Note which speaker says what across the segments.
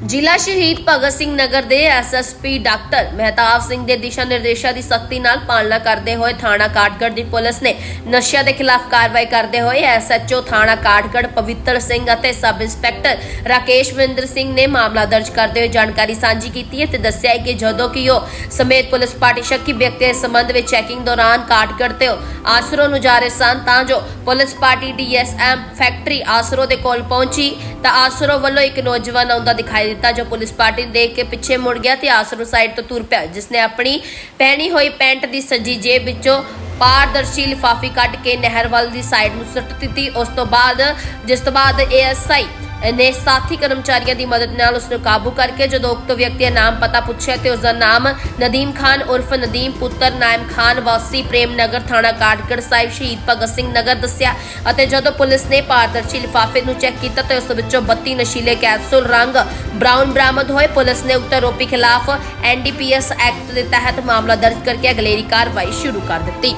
Speaker 1: ਜ਼ਿਲ੍ਹਾ ਸ਼ਹੀਦ ਭਗਤ ਸਿੰਘ ਨਗਰ ਦੇ ਐਸਐਸਪੀ ਡਾਕਟਰ ਮਹਿਤਾਬ ਸਿੰਘ ਦੇ ਦਿਸ਼ਾ ਨਿਰਦੇਸ਼ਾਂ ਦੀ ਸਖਤੀ ਨਾਲ ਪਾਲਣਾ ਕਰਦੇ ਹੋਏ ਥਾਣਾ ਕਾਠਗੜ੍ਹ ਦੀ ਪੁਲਿਸ ਨੇ ਨਸ਼ਿਆਂ ਦੇ ਖਿਲਾਫ ਕਾਰਵਾਈ ਕਰਦੇ ਹੋਏ ਐਸਐਚਓ ਥਾਣਾ ਕਾਠਗੜ੍ਹ ਪਵਿੱਤਰ ਸਿੰਘ ਅਤੇ ਸਬ ਇੰਸਪੈਕਟਰ ਰਾਕੇਸ਼ ਵਿੰਦਰ ਸਿੰਘ ਨੇ ਮਾਮਲਾ ਦਰਜ ਕਰਦੇ ਹੋਏ ਜਾਣਕਾਰੀ ਸਾਂਝੀ ਕੀਤੀ ਹੈ ਤੇ ਦੱਸਿਆ ਕਿ ਜਦੋਂ ਕਿ ਉਹ ਸਮੇਤ ਪੁਲਿਸ ਪਾਰਟੀ ਸ਼ੱਕੀ ਵਿਅਕਤੀ ਦੇ ਸੰਬੰਧ ਵਿੱਚ ਚੈਕਿੰਗ ਦੌਰਾਨ ਕਾਠਗੜ੍ਹ ਤੇ ਆਸਰੋ ਨੂੰ ਜਾ ਰਹੇ ਸਨ, ਤਾਂ ਜੋ police party DSM factory Asron ਦੇ ਕੋਲ ਪਹੁੰਚੀ। ਤਾਂ ਆਸਰੋ ਵੱਲੋਂ ਇੱਕ ਨੌਜਵਾਨ ਆਉਂਦਾ ਦਿਖਾਈ ਦਿੱਤਾ, ਜੋ ਪੁਲਿਸ ਪਾਰਟੀ ਨੂੰ ਦੇਖ ਕੇ ਪਿੱਛੇ ਮੁੜ ਗਿਆ ਤੇ ਆਸਰੋ ਸਾਈਡ ਤੋਂ ਤੁਰ ਪਿਆ, ਜਿਸਨੇ ਆਪਣੀ ਪਹਿਨੀ ਹੋਈ ਪੈਂਟ ਦੀ ਸੱਜੀ ਜੇਬ ਵਿੱਚੋਂ ਪਾਰਦਰਸ਼ੀ ਲਿਫਾਫੀ ਕੱਢ ਕੇ ਨਹਿਰ ਵੱਲ ਦੀ ਸਾਈਡ ਨੂੰ ਸੁੱਟ ਦਿੱਤੀ। ਉਸ ਤੋਂ ਬਾਅਦ, ਜਿਸ ਤੋਂ ਬਾਅਦ ਏਐਸਆਈ ਨੇ ਸਾਥੀ ਕਰਮਚਾਰੀਆਂ ਦੀ ਮਦਦ ਨਾਲ ਉਸ ਨੂੰ ਕਾਬੂ ਕਰਕੇ ਜਦੋਂ ਉਕਤ ਵਿਅਕਤੀ ਦਾ ਨਾਮ ਪਤਾ ਪੁੱਛਿਆ ਤੇ ਉਸ ਦਾ ਨਾਮ ਨਦੀਮ ਖਾਨ ਉਰਫ ਨਦੀਮ ਪੁੱਤਰ ਨਾਇਮ ਖਾਨ ਵਾਸੀ ਪ੍ਰੇਮ ਨਗਰ ਥਾਣਾ ਕਾਠਗੜ੍ਹ ਸਾਹਿਬ ਸ਼ਹੀਦ ਭਗਤ ਸਿੰਘ ਨਗਰ ਦੱਸਿਆ ਅਤੇ ਜਦੋਂ ਪੁਲਿਸ ਨੇ ਪਾਰਦਰਸ਼ੀ ਲਿਫਾਫੇ ਨੂੰ ਚੈੱਕ ਕੀਤਾ ਤੇ ਉਸ ਵਿੱਚੋਂ 32 ਨਸ਼ੀਲੇ ਕੈਪਸੂਲ ਰੰਗ ਬ੍ਰਾਊਨ ਬਰਾਮਦ ਹੋਏ। ਪੁਲਿਸ ਨੇ ਉਕਤ ਆਰੋਪੀ ਖਿਲਾਫ ਐਨਡੀਪੀਐਸ ਐਕਟ ਦੇ ਤਹਿਤ ਮਾਮਲਾ ਦਰਜ ਕਰਕੇ ਅਗਲੇਰੀ ਕਾਰਵਾਈ ਸ਼ੁਰੂ ਕਰ ਦਿੱਤੀ।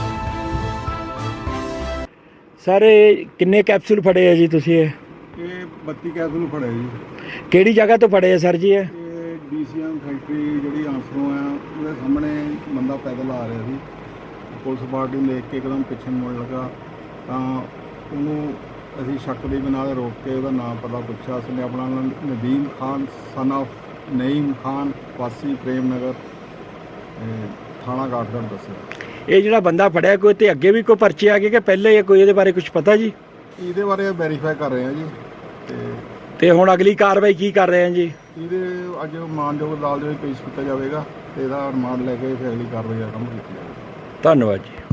Speaker 2: ਸਰ ਕਿੰਨੇ ਕੈਪਸੂਲ ਫੜੇ ਆ ਜੀ ਤੁਸੀਂ ਇਹ?
Speaker 3: ਇਹ 32 ਕੈਪਸੂਲ ਫੜੇ ਜੀ।
Speaker 2: ਕਿਹੜੀ ਜਗ੍ਹਾ ਤੋਂ ਫੜੇ ਆ ਸਰ ਜੀ ਇਹ?
Speaker 3: ਇਹ ਡੀਸੀਐਮ ਫੈਕਟਰੀ ਜਿਹੜੀ ਆਂਸਰੋਂ ਆ ਉਹਦੇ ਸਾਹਮਣੇ ਬੰਦਾ ਪੈਦਲ ਆ ਰਿਹਾ ਸੀ। ਪੁਲਿਸ ਪਾਰਟੀ ਨੂੰ ਦੇਖ ਕੇ ਇੱਕਦਮ ਪਿੱਛੇ ਮੁੜ ਲੱਗਾ। ਤਾਂ ਉਹਨੂੰ ਅਸੀਂ ਸ਼ੱਕ ਦੇ ਬਿਨਾਂ ਰੋਕ ਕੇ ਉਹਦਾ ਨਾਮ ਪਤਾ ਪੁੱਛਿਆ। ਉਸਨੇ ਆਪਣਾ ਨਾਮ ਨਦੀਮ ਖਾਨ ਸਨ of ਨਈਮ ਖਾਨ ਵਾਸੀ ਪ੍ਰੇਮ ਨਗਰ ਥਾਣਾ ਗਾਟਗੜ ਦੱਸਿਆ।
Speaker 2: ਇਹ ਜਿਹੜਾ ਬੰਦਾ ਫੜਿਆ ਕੋਈ ਤੇ ਅੱਗੇ ਵੀ ਕੋਈ ਪਰਚੇ ਆ ਗਏ ਕਿ ਪਹਿਲੇ ਹੀ ਕੋਈ ਇਹਦੇ ਬਾਰੇ ਕੁਝ ਪਤਾ ਜੀ?
Speaker 3: ਇਹਦੇ ਬਾਰੇ ਵੈਰੀਫਾਈ ਕਰ ਰਹੇ ਆ ਜੀ। ਤੇ
Speaker 2: ਤੇ ਹੁਣ ਅਗਲੀ ਕਾਰਵਾਈ ਕੀ ਕਰ ਰਹੇ ਆ ਜੀ?
Speaker 3: ਇਹਦੇ ਅੱਜ ਮਾਨਯੋਗ ਅਦਾਲਤ ਦੇ ਵਿੱਚ ਪੇਸ਼ ਕੀਤਾ ਜਾਵੇਗਾ ਤੇ ਇਹਦਾ ਰਿਮਾਂਡ ਲੈ ਕੇ ਫਿਰ ਅਗਲੀ ਕਾਰਵਾਈ ਆਰੰਭ ਕੀਤੀ ਜਾਵੇਗੀ।
Speaker 2: ਧੰਨਵਾਦ ਜੀ।